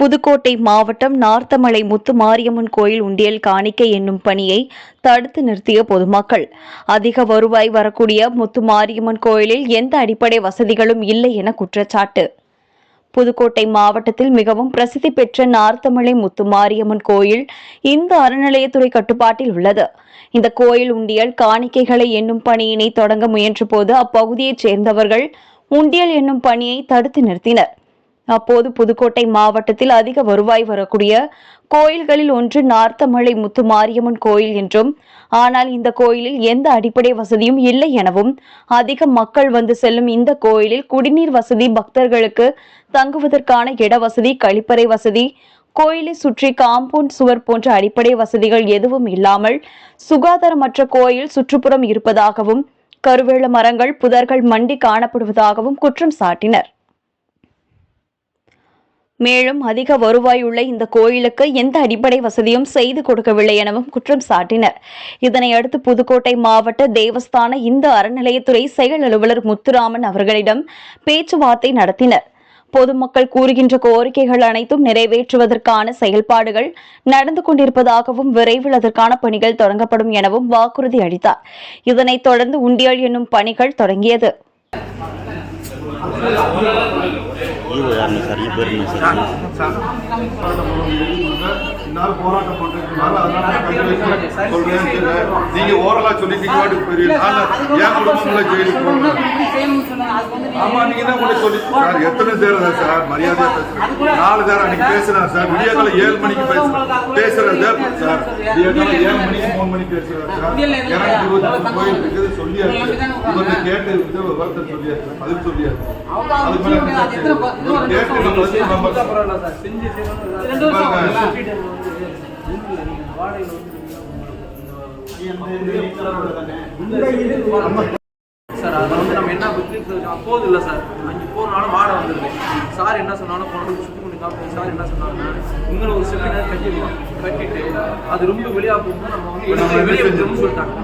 புதுக்கோட்டை மாவட்டம் நார்த்தமலை முத்து மாரியம்மன் கோயில் உண்டியல் காணிக்கை என்னும் பணியை தடுத்து நிறுத்திய பொதுமக்கள். அதிக வருவாய் வரக்கூடிய முத்து மாரியம்மன் கோயிலில் எந்த அடிப்படை வசதிகளும் இல்லை என குற்றச்சாட்டு. புதுக்கோட்டை மாவட்டத்தில் மிகவும் பிரசித்தி பெற்ற நார்த்தமலை முத்து மாரியம்மன் கோயில் இந்து அறநிலையத்துறை கட்டுப்பாட்டில் உள்ளது. இந்த கோயில் உண்டியல் காணிக்கைகளை என்னும் பணியினை தொடங்க முயன்றபோது அப்பகுதியைச் சேர்ந்தவர்கள் உண்டியல் என்னும் பணியை தடுத்து நிறுத்தினர். அப்போது புதுக்கோட்டை மாவட்டத்தில் அதிக வருவாய் வரக்கூடிய கோயில்களில் ஒன்று நார்த்தமலை முத்து மாரியம்மன் கோயில் என்றும் ஆனால் இந்த கோயிலில் எந்த அடிப்படை வசதியும் இல்லை எனவும் அதிக மக்கள் வந்து செல்லும் இந்த கோயிலில் குடிநீர் வசதி பக்தர்களுக்கு தங்குவதற்கான இட வசதி கழிப்பறை வசதி கோயிலை சுற்றி காம்பவுண்ட் சுவர் போன்ற அடிப்படை வசதிகள் எதுவும் இல்லாமல் சுகாதாரமற்ற கோயில் சுற்றுப்புறம் இருப்பதாகவும் கருவேல மரங்கள் புதர்கள் மண்டி காணப்படுவதாகவும் குற்றம் சாட்டினர். மேலும் அதிக வருவாய் உள்ள இந்த கோயிலுக்கு எந்த அடிப்படை வசதியும் செய்து கொடுக்கவில்லை எனவும் குற்றம் சாட்டினர். இதனையடுத்து புதுக்கோட்டை மாவட்ட தேவஸ்தான இந்து அறநிலையத்துறை செயல் அலுவலர் முத்துராமன் அவர்களிடம் பேச்சுவார்த்தை நடத்தினர். பொதுமக்கள் கூறுகின்ற கோரிக்கைகள் அனைத்தும் நிறைவேற்றுவதற்கான செயல்பாடுகள் நடந்து கொண்டிருப்பதாகவும் விரைவில் அதற்கான பணிகள் தொடங்கப்படும் எனவும் வாக்குறுதி அளித்தார். இதனைத் தொடர்ந்து உண்டியல் என்னும் பணிகள் தொடங்கியது. ஈவோ யாருங்க சார் ஈ பேருங்க சார் இந்நாள் போராட்டம் பண்றதுனால அதனால கண்டிப்பா சொல்றேன் நீங்க ஓரலா சொல்லிட்டீங்க பெரிய நான் என் குடும்பங்களை ஜெயிலுக்கு போகணும் ஆமா நீங்க தான் கூட சொல்லி சார் எத்தனை தேர் தான் சார் மரியாதையா பேசுறேன் நாலு தேர் அன்னைக்கு பேசுறேன் சார். விடியகால ஏழு மணிக்கு பேசுறேன் பேசுறது சார் விடியகால ஏழு மணிக்கு மூணு மணிக்கு பேசுறேன் சார். எனக்கு இருபத்தி கோயில் இருக்குது சொல்லியாச்சு. இவங்க கேட்டு இது ஒருத்தர் சொல்லியாச்சு பதில் சொல்லியாச்சு. அதுக்கு மேல என்ன சார் செய்யணும்? இவங்க கேட்டு நம்ம வந்து நம்ம சார். அதை வந்து நம்ம என்ன புத்தி போகுது இல்லை சார். அங்கே போகிறனால வாடை வந்துடுது சார் என்ன சொன்னாலும் வந்து சுற்றி பண்ணி காப்பி சார் என்ன சொன்னாங்கன்னா இன்னொரு ஒரு செமினார் கட்டிடுவோம் கட்டிட்டு அது ரொம்ப வெளியாக போகும்போது நம்ம வந்து வெளியே சொல்லிட்டாங்க.